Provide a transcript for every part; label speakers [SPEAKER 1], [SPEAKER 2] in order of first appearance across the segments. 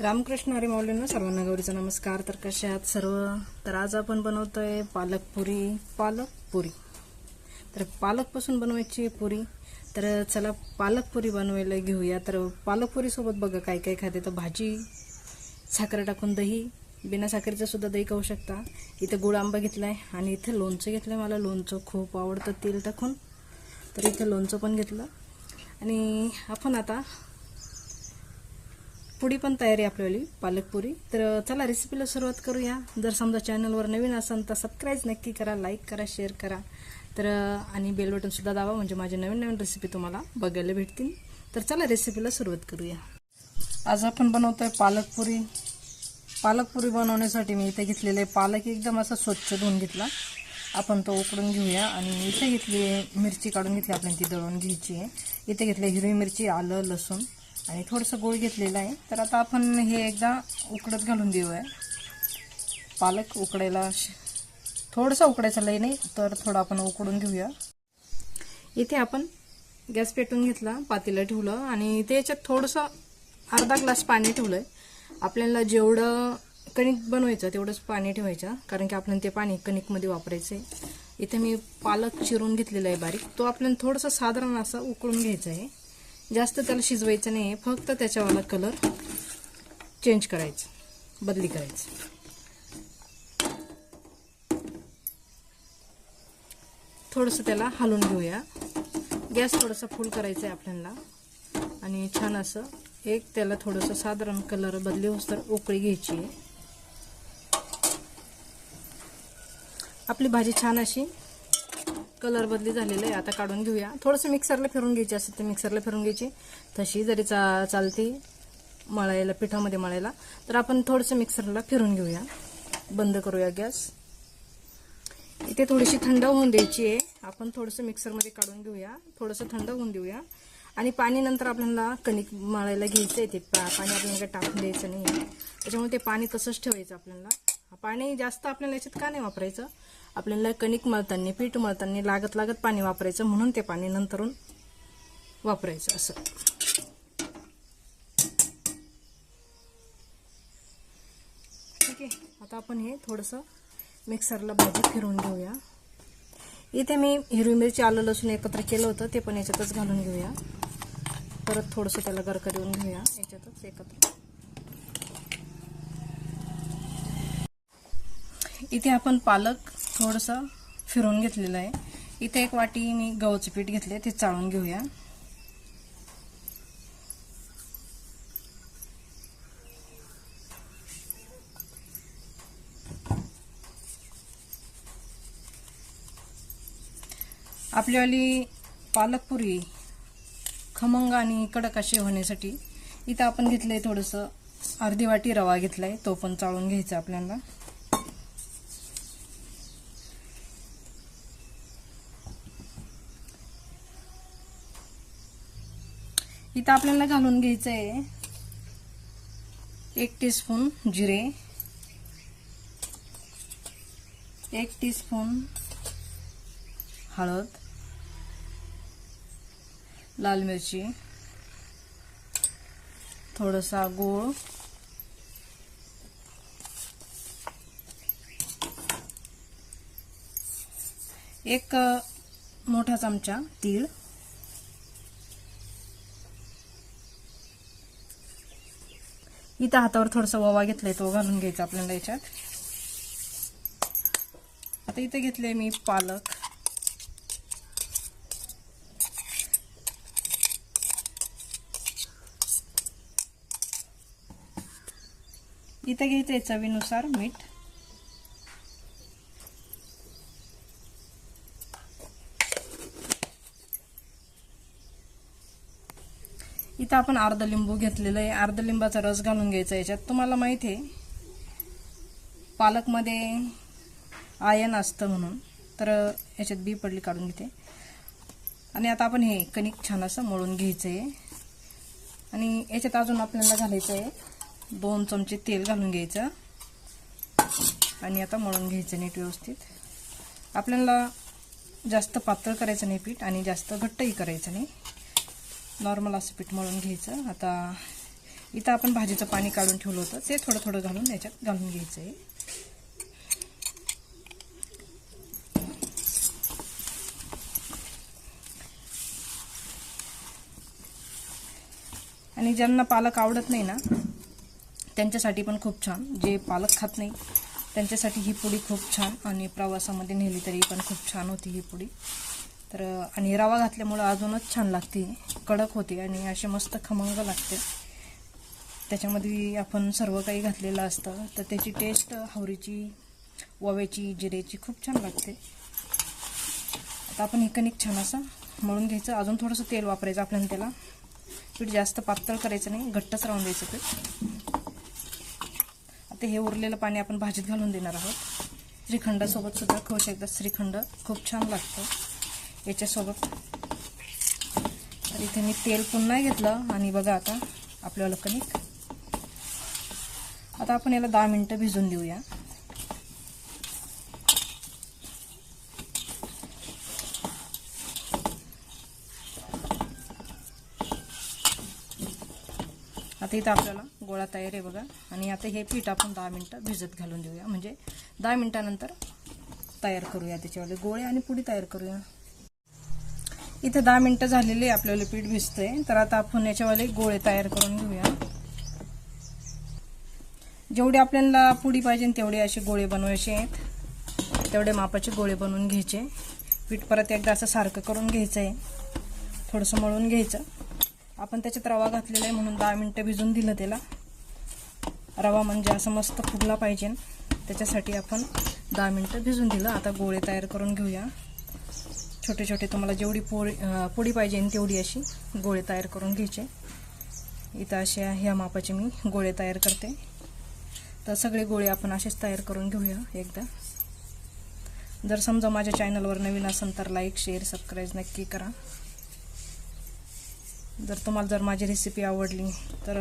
[SPEAKER 1] रामकृष्ण हरी माऊलींना सर्वांना गौरीचा नमस्कार. तर कसे आहात सर्व? तर आज आपण बनवतोय पालक पुरी. पालक पुरी. तर पालकपासून बनवायची आहे पुरी. तर चला पालक पुरी बनवायला घेऊया. तर पालक बघा काय काय खाते. तर भाजी साखर टाकून दही बिना साखरेचं सुद्धा दही खाऊ शकता. इथं गुळ आंबा आहे आणि इथं लोणचं घेतलं आहे मला लोणचं खूप आवडतं तेल टाकून. तर इथं लोणचं पण घेतलं. आणि आपण आता पुढी पण तयारी आहे आपल्यावाली पालकपुरी तर चला रेसिपीला सुरुवात करूया. जर समजा चॅनलवर नवीन असाल तर सबस्क्राईब नक्की करा लाईक करा शेअर करा. तर आणि बेल बटनसुद्धा दावा दाबा म्हणजे माझी नवीन नवीन रेसिपी तुम्हाला बघायला भेटतील. तर चला रेसिपीला सुरुवात करूया. आज आपण बनवतो आहे पालकपुरी पालकपुरी बनवण्यासाठी मी इथे घेतलेले पालक एकदम असा स्वच्छ धुवून घेतला. आपण तो उकडून घेऊया आणि इथे घेतली मिरची काढून घेतली आपण ती दळून घ्यायची आहे. इथे घेतली हिरवी मिरची आलं लसूण. आणि थोडंसं गोळ घेतलेलं आहे. तर आता आपण हे एकदा उकडत घालून देऊया. पालक उकडायला थोडंसं उकडायचं लई नाही तर थोडं आपण उकडून घेऊया. इथे आपण गॅस पेटून घेतला पातेलं ठेवलं आणि त्याच्यात थोडंसं अर्धा ग्लास पाणी ठेवलंय. आपल्याला जेवढं कणिक बनवायचं तेवढंच पाणी ठेवायचं कारण की आपल्याला ते पाणी कणिकमध्ये वापरायचं आहे इथे मी पालक चिरून घेतलेला आहे बारीक. तो आपल्याला थोडंसं साधारण असं उकळून घ्यायचं आहे जास्त त्याला शिजवायचं नाही आहे फक्त त्याच्यावाला कलर चेंज करायचं बदली करायचं. थोडंसं त्याला हलवून घेऊया. गॅस थोडासा फुल करायचा आहे आपल्याला. आणि छान असं एक त्याला थोडंसं साधारण कलर बदली होस तर उकळी घ्यायची आहे. आपली भाजी छान अशी कलर बदली झालेलं आहे आता काढून घेऊया. थोडंसं मिक्सरला फिरून घ्यायची असेल तर मिक्सरला फिरून घ्यायची. तशी जरी चा चालते मळायला पिठामध्ये मळायला तर आपण थोडंसं मिक्सरला फिरून घेऊया. बंद करूया गॅस. इथे थोडीशी थंड होऊन द्यायची आहे. आपण थोडंसं मिक्सरमध्ये काढून घेऊया. थोडंसं थंड होऊन देऊया. आणि पाणी नंतर आपल्याला कणिक मळायला घ्यायचं आहे ते. पा- पाणी आपल्याला काही टाकून द्यायचं नाही आहे. त्याच्यामुळे ते पाणी तसंच ठेवायचं आपल्याला. पाणी जास्त आपल्याला याच्यात का नाही वापरायचं? आपल्याला कणिक मळताना पीठ मळताना लागत लागत पाणी वापरायचं म्हणून ते पाणी नंतरून वापरायचं असं. ठीक आहे. आता आपण हे थोडंसं मिक्सरला भाजी फिरवून घेऊया. इथे मी हिरवी मिरची आलं लसूण एकत्र केलं होतं ते पण याच्यातच घालून घेऊया. परत थोडंसं त्याला गरका देऊन घेऊया याच्यातच एकत्र. इथे आपण पालक थोडंसं फिरून घेतलेलं आहे. इथे एक वाटी मी गव्हाचं पीठ घेतले ते चाळून घेऊया. आपलीवाली पालकपुरी खमंग आणि कडक अशी होण्यासाठी. इथं आपण घेतलंय थोडंसं अर्धी वाटी रवा घेतलाय तो पण चाळून घ्यायचा आपल्याला. इथं आपल्याला घालून घ्यायचं आहे एक टीस्पून जिरे एक टीस्पून हळद लाल मिरची थोडासा गूळ एक मोठा चमचा तीळ इथं हातावर थोडासा ओवा घेतलाय तो घालून घ्यायचा आपल्याला याच्यात. आता इथं घेतले मी पालक. इथं घ्यायचं चवीनुसार मीठ. इथं आपण अर्ध लिंबू घेतलेलं आहे. अर्ध लिंबाचा रस घालून घ्यायचा याच्यात. तुम्हाला माहिती आहे पालकमध्ये आयन असतं म्हणून. तर याच्यात बी पडली काढून घेते. आणि आता आपण हे कणिक छान असं मळून घ्यायचं आहे. आणि याच्यात अजून आपल्याला घालायचं आहे दोन चमचे तेल घालून घ्यायचं. आणि आता मळून घ्यायचं नीट व्यवस्थित. आपल्याला जास्त पातळ करायचं नाही पीठ आणि जास्त घट्टही करायचं नाही. नॉर्मल असं पीठ मळून घ्यायचं. आता इथं आपण भाजीचं पाणी काढून ठेवलं होतं. ते थोडं थोडं घालून याच्यात घालून घ्यायचं आहे. आणि ज्यांना पालक आवडत नाही ना त्यांच्यासाठी पण खूप छान. जे पालक खात नाही त्यांच्यासाठी ही पुडी खूप छान. आणि प्रवासामध्ये नेली तरी पण खूप छान होती ही पुडी. तर आणि रवा घातल्यामुळं अजूनच छान लागते. कडक होते आणि असे मस्त खमंग लागते. त्याच्यामध्ये आपण सर्व काही घातलेलं असतं. तर त्याची टेस्ट हावरीची ओव्याची जिरेची खूप छान लागते. आता आपण हे कणिक छान असं मळून घ्यायचं. अजून थोडंसं तेल वापरायचं आपल्याला त्याला. पीठ जास्त पातळ करायचं नाही. घट्टच राहून द्यायचं पीठ. आता हे उरलेलं पाणी आपण भाजीत घालून देणार आहोत. श्रीखंडासोबत सुद्धा खोश एकदा श्रीखंड खूप छान लागतं. याच्यासोबत. तर इथे मी तेल पुन्हा घेतलं. आणि बघा आता आपल्याला कणिक आता आपण याला दहा मिनटं भिजून देऊया. आता इथं आपल्याला गोळा तयार आहे बघा. आणि आता हे पीठ आपण दहा मिनटं भिजत घालून देऊया. म्हणजे दहा मिनटानंतर तयार करूया त्याच्यावाले गोळे आणि पुडी तयार करूया. इथे दहा मिनटं झालेली आपल्याला पीठ भिजतंय. तर आता आपण याच्यावाले गोळे तयार करून घेऊया. जेवढे आपल्याला पुडी पाहिजे तेवढे असे गोळे बनवायचे आहेत. तेवढे मापाचे गोळे बनवून घ्यायचे. पीठ परत एकदा असं सारखं करून घ्यायचं आहे थोडंसं मळून घ्यायचं. आपण त्याच्यात रवा घातलेला आहे म्हणून दहा मिनटं भिजून दिलं त्याला. रवा म्हणजे असं मस्त फुगला पाहिजे. त्याच्यासाठी आपण दहा मिनटं भिजून दिलं. आता गोळे तयार करून घेऊया. छोटे छोटे तुम्हाला जेवढी पोळी पोळी पाहिजे तेवढी अशी गोळे तयार करून घ्यायचे. इथं असे ह्या मापाचे मी गोळे तयार करते. तर सगळे गोळे आपण असेच तयार करून घेऊया एकदा. जर समजा माझ्या चॅनलवर नवीन असेल तर लाईक शेअर सबस्क्राईब नक्की करा. जर तुम्हाला जर माझी रेसिपी आवडली तर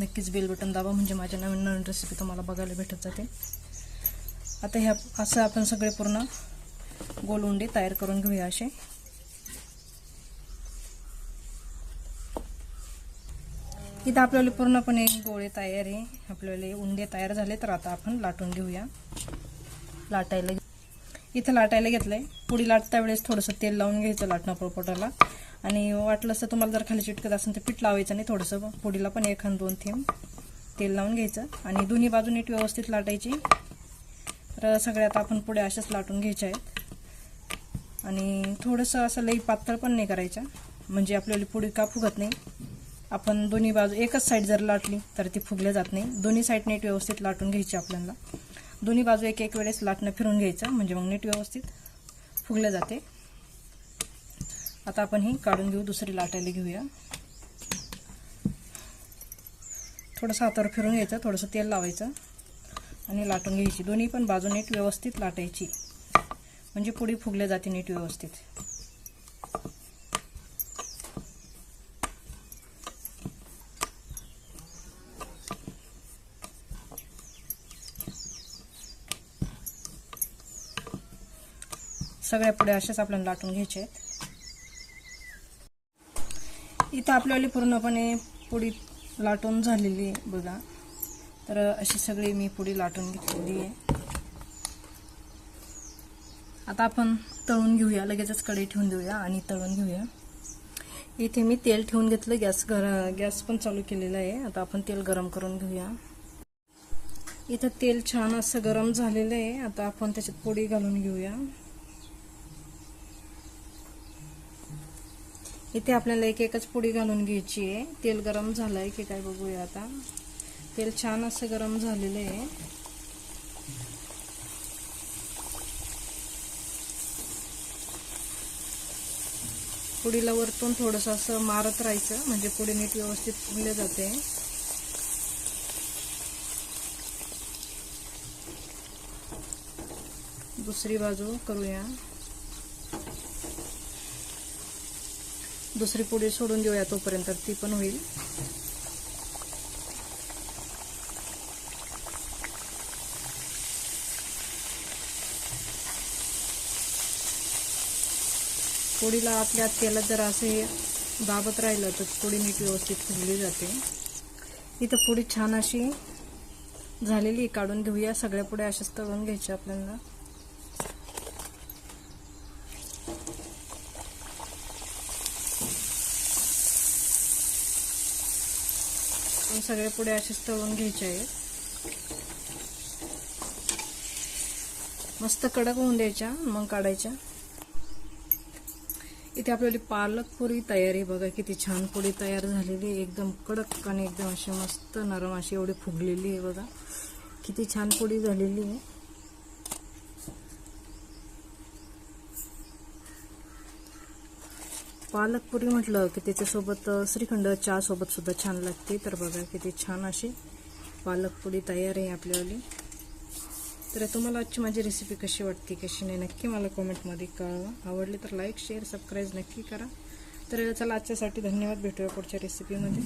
[SPEAKER 1] नक्कीच बेल बटन दाबा म्हणजे माझ्या नवीन नवीन रेसिपी तुम्हाला बघायला भेटत जाते आता ह्या असं आपण सगळे पूर्ण गोल उंडे तयार करून घेऊया असे. इथं आपल्याला पूर्णपणे गोळे तयार आहे. आपल्याला उंडे तयार झाले तर आता आपण लाटून घेऊया. लाटायला इथं लाटायला घेतलंय. पुढी लाटता वेळेस थोडंसं तेल लावून घ्यायचं लाटणं पोळपोटाला आणि वाटलं असं तुम्हाला जर खाली चिटकत असेल तर पीठ लावायचं नाही थोडंसं पुडीला पण एखाद दोन थेंब तेल लावून घ्यायचं. आणि दोन्ही बाजू नीट व्यवस्थित लाटायची. तर सगळ्यात आपण पुढे अशाच लाटून घ्यायच्या आहेत. आणि थोडंसं असं लई पातळ पण नाही करायच्या म्हणजे आपल्याला पुढे का फुगत नाही. आपण दोन्ही बाजू एकच साईड जर लाटली तर ती फुगल्या जात नाही. दोन्ही साईड नीट व्यवस्थित लाटून घ्यायची आपल्याला. दोन्ही बाजू एक एक वेळेस लाटणं फिरून घ्यायचं म्हणजे मग नीट व्यवस्थित फुगल्या जाते. आता आपण ही काढून घेऊ दुसरी लाटायला घेऊया. थोडंसं हातावर फिरून घ्यायचं थोडंसं तेल लावायचं आणि लाटून घ्यायची. दोन्ही पण बाजू नीट व्यवस्थित लाटायची. म्हणजे पुढे फुगल्या जाते नीट व्यवस्थित. सगळ्या पुढे अशाच आपल्याला लाटून घ्यायचे आहेत. इथं आपल्याला पूर्णपणे पुडी लाटून झालेली आहे बघा. तर अशी सगळी मी पुडी लाटून घेतलेली आहे. आता आपण तळून घेऊया लगेचच कढई ठेवून देऊया आणि तळून घेऊया. इथे मी तेल ठेवून घेतलं गॅस गर गॅस पण चालू केलेला आहे. आता आपण तेल गरम करून घेऊया. इथं तेल छान असं गरम झालेलं आहे. आता आपण त्याच्यात पोळी घालून घेऊया. इथे आपल्याला एक एकच पोळी घालून घ्यायची आहे. तेल गरम झालं आहे की काय बघूया आता. तेल छान असं गरम झालेलं आहे. पुडीला वरतून थोडंसं असं मारत राहायचं म्हणजे पुढे नीट व्यवस्थित फुलले जाते. दुसरी बाजू करूया. दुसरी पुढे सोडून देऊया तोपर्यंत ती पण होईल. पोळीला आपल्या तेलात जर असे दाबत राहिलं तर पोळी नीट व्यवस्थित फुगली जाते. इथं पोळी छान अशी झालेली काढून घेऊया सगळ्या पुढे अशाच तळून घ्यायच्या आपल्याला. सगळ्या पुढे असेच तळून घ्यायचे आहेत. मस्त कडक होऊन द्यायच्या. मग काढायच्या. इथे आपल्याला पालक पुरी तयारी आहे बघा किती छान पोळी तयार झालेली आहे. एकदम कडक आणि एकदम अशी मस्त नरम अशी एवढी फुगलेली आहे बघा. किती छान पुडी झालेली आहे. पालक पुरी म्हटलं की त्याच्यासोबत श्रीखंड चहा सोबत सुद्धा छान लागते. तर बघा किती छान अशी पालक पुरी तयार आहे आपल्यावाली. तर तुम्हाला आजची माझी रेसिपी कशी वाटते कशी नाही नक्की मला कॉमेंटमध्ये कळवा. आवडली तर लाईक शेअर सबस्क्राईब नक्की करा. तर चला आजच्यासाठी धन्यवाद. भेटूया पुढच्या रेसिपीमध्ये